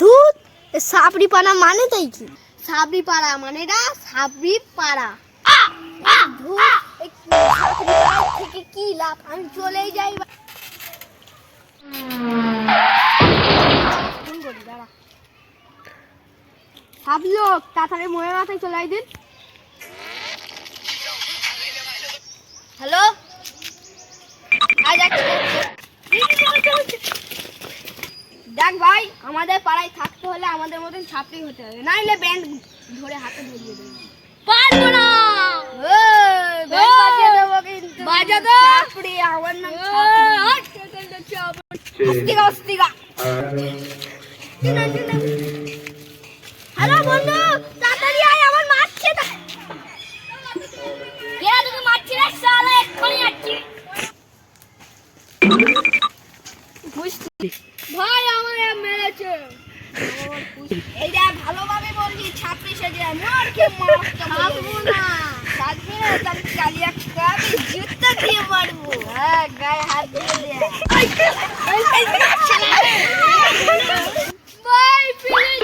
ধুত সাবরি পাড়া মানে তাই কি? সাবরি পাড়া মানে না সাবরি পাড়া। কি লাভ? আমি চলেই যাই ভাবলো তাড়াতাড়ি মনে মাথায় চলে দিন। হ্যালো? আজ একটা দেখ ভাই আমাদের পাড়ায় থাকতে হলে আমাদের মতন ছাত্রী হতে হবে। নাইলে ব্যান্ড ধরে হাতে ধরিয়ে দেবে। পারব না! আমার নাম ছাত্রী। অস্তিকা, অস্তিকা। হ্যালো বন্ধু তাড়াতাড়ি আয় আমার মারছে না তোকে মারছি না শালা এক্ষুনি যাচ্ছি। ভাই আমার মেরেছে। এই দেখ ভালোভাবে বলছি ছাত্রী সেজে মার কে মার থাকব না। থাকবি তার কালিয়া খাবি জুতো দিয়ে মারবো। হ্যাঁ গায়ে হাত দিয়ে দে ভাই প্লিজ